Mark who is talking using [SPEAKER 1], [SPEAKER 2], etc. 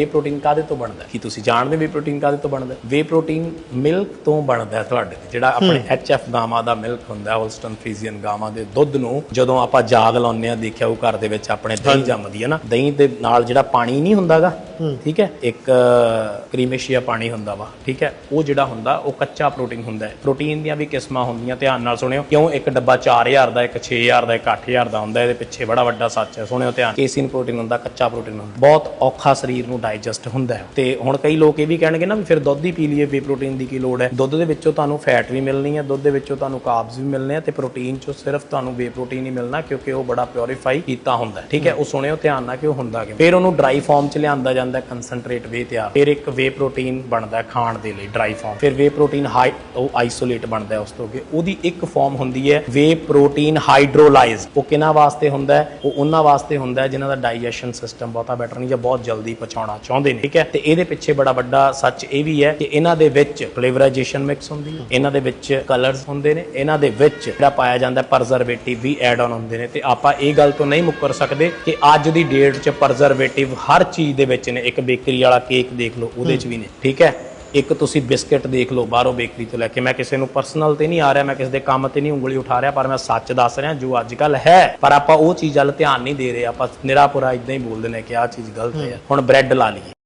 [SPEAKER 1] ਵੇ protein ਕਾਦੇ ਤੋਂ ਬਣਦਾ? ਕੀ ਤੁਸੀਂ ਜਾਣਦੇ ਵੇ ਪ੍ਰੋਟੀਨ ਕਾਦੇ ਤੋਂ ਬਣਦਾ? ਵੇ ਪ੍ਰੋਟੀਨ ਮਿਲਕ ਤੋਂ ਬਣਦਾ ਤੁਹਾਡੇ ਜਿਹੜਾ ਆਪਣੇ ਐਚਐਫ ਗਾਵਾਂ ਦਾ ਮਿਲਕ ਹੁੰਦਾ ਹੋਲਸਟਨ ਫਰੀਜ਼ੀਅਨ ਗਾਵਾਂ ਦੇ ਦੁੱਧ ਨੂੰ ਜਦੋਂ ਆਪਾਂ ਜਾਗ ਲਾਉਂਦੇ ਆ ਦੇਖਿਆ ਉਹ ਘਰ ਦੇ ਵਿੱਚ ਆਪਣੇ ਦਹੀਂ ਜੰਮਦੀ ਹੈ ਨਾ ਦਹੀਂ ਦੇ ਨਾਲ ਜਿਹੜਾ ਪਾਣੀ ਨਹੀਂ ਹੁੰਦਾਗਾ ਠੀਕ ਹੈ? ਇੱਕ ਕ੍ਰੀਮੇਸ਼ੀਆ ਪਾਣੀ ਹੁੰਦਾ ਵਾ ਠੀਕ ਹੈ? ਉਹ ਜਿਹੜਾ ਹੁੰਦਾ ਉਹ ਕੱਚਾ ਪ੍ਰੋਟੀਨ ਹੁੰਦਾ ਹੈ। ਪ੍ਰੋਟੀਨ ਦੀਆਂ ਵੀ ਕਿਸਮਾਂ ਹੁੰਦੀਆਂ ਧਿਆਨ ਨਾਲ ਸੁਣਿਓ। ਕਿਉਂ? ਇੱਕ ਡੱਬਾ 4000 ਦਾ ਇੱਕ 6000 ਦਾ ਇੱਕ 8000 ਦਾ ਹੁੰਦਾ ਇਹਦੇ ਪਿੱਛੇ ਬੜਾ ਵੱਡਾ ਸੱਚ ਹੈ। ਸੁਣਿਓ ਧਿਆਨ। ਕੇਸੀਨ ਪ੍ਰੋਟੀਨ ਹੁੰਦਾ ਕੱਚਾ ਪ੍ਰੋਟੀਨ ਹੁੰਦਾ। ਬਹੁਤ ਔਖਾ ਸਰੀਰ ਨੂੰ ਡਾਈਜੈਸਟ ਹੁੰਦਾ ਹੈ। ਤੇ ਹੁਣ ਕਈ ਲੋਕ ਇਹ ਵੀ ਕਹਿਣਗੇ ਨਾ ਵੀ ਫਿਰ ਦੁੱਧ ਹੀ ਪੀ ਲਈਏ ਵੇ ਪ੍ਰੋਟੀਨ ਦੀ ਕੀ ਲੋੜ ਹੈ? ਦੁੱਧ ਦੇ ਵਿੱਚੋਂ ਤੁਹਾਨੂੰ ਫੈਟ ਵੀ ਮਿਲਣੀ ਹੈ ਦੁੱਧ ਦੇ ਵਿੱਚੋਂ ਤੁਹਾਨੂੰ ਕਾਰਬਸ ਵੀ ਮਿਲਣੇ ਆ ਤੇ ਪ੍ਰੋਟੀਨ ਚੋਂ ਸਿਰਫ ਤੁਹਾਨੂੰ ਵੇ ਪ੍ਰੋਟੀਨ ਹੀ ਮਿਲਣਾ ਕਿਉਂਕਿ ਉਹ ਬੜਾ ਪਿਉਰੀਫਾਈ ਕੀਤਾ ਹੁੰਦਾ ਠੀਕ ਹੈ? ਉਹ ਸੁਣਿਓ ਧਿਆਨ ਨਾਲ ਕਿ ਉਹ ਹੁੰਦਾ ਕਿ ਫਿਰ ਉਹਨੂੰ ਡਰਾਈ ਫਾਰਮ ਚ ਲਿਆਂਦਾ ਜਾਂਦਾ ਕਨਸੈਂਟਰੇਟ ਵੇ ਤਿਆਰ। ਫਿਰ ਇੱਕ ਵੇ ਪ੍ਰੋਟੀਨ ਬਣਦਾ ਖਾਣ ਦੇ ਲਈ ਡਰਾਈ ਫਾਰਮ ਫਿਰ ਵੇ ਪ੍ਰੋਟੀਨ ਹਾਈ ਉਹ ਆਈਸੋਲੇਟ ਬਣਦਾ ਉਸ ਤੋਂ ਅੱਗੇ। ਉਹਦੀ ਇੱਕ ਫਾਰਮ ਹੁੰਦੀ ਹੈ ਵੇ ਪ੍ਰੋਟੀਨ ਹਾਈਡਰੋਲਾਈਜ਼ ਉਹ ਕਿਹਨਾਂ ਵਾਸਤੇ ਹੁੰਦਾ ਉਹ ਉਹਨਾਂ ਵਾਸਤੇ ਹੁੰਦਾ ਜਿਨ੍ਹਾਂ ਦਾ ਡਾਈਜੈਸ਼ਨ ਸਿਸਟਮ ਬਹੁਤਾ ਬੈਟਰ ਨਹੀਂ ਜਾਂ ਬਹੁਤ ਜਲਦੀ ਪਚਾਉਣਾ ਚਾਹੁੰਦੇ ਨੇ, ਠੀਕ ਹੈ? ਤੇ ਇਹਦੇ ਪਿੱਛੇ ਬੜਾ ਵੱਡਾ ਸੱਚ ਇਹ ਵੀ ਹੈ ਕਿ ਇਹਨਾਂ ਦੇ ਵਿੱਚ ਫਲੇਵਰਾਈਜੇਸ਼ਨ ਮਿਕਸ ਹੁੰਦੀ ਹੈ, ਇਹਨਾਂ ਦੇ ਵਿੱਚ ਕਲਰਸ ਹੁੰਦੇ ਨੇ, ਇਹਨਾਂ ਦੇ ਵਿੱਚ ਜਿਹੜਾ ਪਾਇਆ ਜਾਂਦਾ ਪ੍ਰਜ਼ਰਵੇਟਿਵ ਵੀ ਐਡ ਆਨ ਹੁੰਦੇ ਨੇ। ਤੇ ਆਪਾਂ ਇਹ ਗੱਲ ਤੋਂ ਨਹੀਂ ਮੁੱਕਰ ਸਕਦੇ ਕਿ ਅੱਜ ਦੀ ਡੇਟ 'ਚ ਪ੍ਰਜ਼ਰਵੇਟਿਵ ਹਰ ਚੀਜ਼ ਦੇ ਵਿੱਚ ਨੇ। ਨੇ ਇੱਕ ਬੇਕਰੀ ਵਾਲਾ ਕੇਕ ਦੇਖ ਲਓ, ਉਹਦੇ 'ਚ ਵੀ ਨੇ। ਠੀਕ ਹੈ? ਇੱਕ ਤੁਸੀਂ ਬਿਸਕਟ ਦੇਖ ਲਓ, ਬਾਹਰੋਂ ਬੇਕਰੀ ਤੋਂ ਲੈ ਕੇ। ਮੈਂ ਕਿਸੇ ਨੂੰ ਪਰਸਨਲ ਤੇ ਨਹੀਂ ਆ ਰਿਹਾ, ਮੈਂ ਕਿਸੇ ਦੇ ਕੰਮ ਤੇ ਨਹੀਂ ਉਂਗਲੀ ਉਠਾ ਰਿਹਾ, ਪਰ ਮੈਂ ਸੱਚ ਦੱਸ ਰਿਹਾ ਜੋ ਅੱਜ ਕੱਲ ਹੈ। ਪਰ ਆਪਾਂ ਉਹ ਚੀਜ਼ ਵੱਲ ਧਿਆਨ ਨਹੀਂ ਦੇ ਰਹੇ। ਆਪਾਂ ਨਿਰਾਪੁਰਾ ਇਦਾਂ ਹੀ ਬੋਲਦੇ ਨੇ ਕਿ ਆਹ ਚੀਜ਼ ਗਲਤ ਹੈ। ਹੁਣ ਬ੍ਰੈਡ ਲਾ ਲਈਏ।